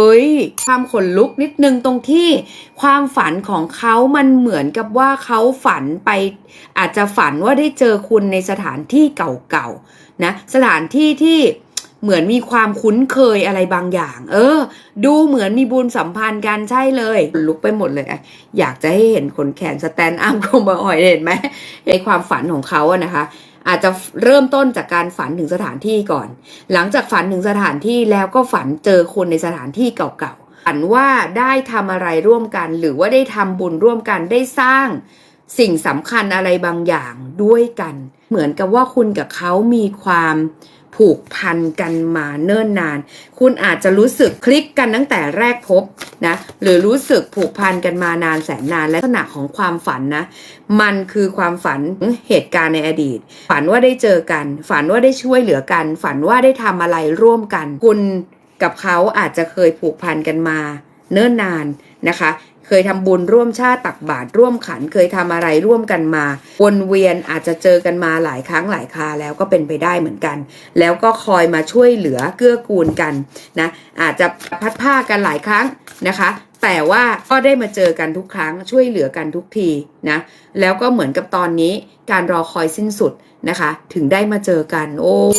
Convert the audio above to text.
เฮ้ยความขนลุกนิดนึงตรงที่ความฝันของเขามันเหมือนกับว่าเขาฝันไป อาจจะฝันว่าได้เจอคุณในสถานที่เก่าๆนะสถานที่ที่เหมือนมีความคุ้นเคยอะไรบางอย่าง เออ ดูเหมือนมีบุญสัมพันธ์กันใช่เลยขนลุกไปหมดเลยอยากจะให้เห็นขนแขนสแตนด์อัมโคมาออยเห็นไหมในความฝันของเขาอะนะคะอาจจะเริ่มต้นจากการฝันถึงสถานที่ก่อน หลังจากฝันถึงสถานที่แล้วก็ฝันเจอคนในสถานที่เก่าๆฝันว่าได้ทำอะไรร่วมกัน หรือว่าได้ทำบุญร่วมกันได้สร้าง สิ่งสำคัญอะไรบางอย่างด้วยกัน เหมือนกับว่าคุณกับเขามีความผูกพันกันมาเนิ่นนาน คุณอาจจะรู้สึกคลิกกันตั้งแต่แรกพบนะ หรือรู้สึกผูกพันกันมานานแสนนานและลักษณะของความฝันนะ มันคือความฝันเหตุการณ์ในอดีต ฝันว่าได้เจอกัน ฝันว่าได้ช่วยเหลือกัน ฝันว่าได้ทำอะไรร่วมกัน คุณกับเขาอาจจะเคยผูกพันกันมา เนิ่นนานนะคะ เคยทำบุญร่วมชาติตักบาตรร่วมขัน เคยทำอะไรร่วมกันมา วนเวียนอาจจะเจอกันมาหลายครั้งหลายคาแล้วก็เป็นไปได้เหมือนกัน แล้วก็คอยมาช่วยเหลือเกื้อกูลกันนะอาจจะพัดผ้ากันหลายครั้งนะคะแต่ว่าก็ได้มาเจอกันทุกครั้งช่วยเหลือกันทุกทีนะแล้วก็เหมือนกับตอนนี้การรอคอยสิ้นสุดนะคะ ถึงได้มาเจอกัน โอ้ย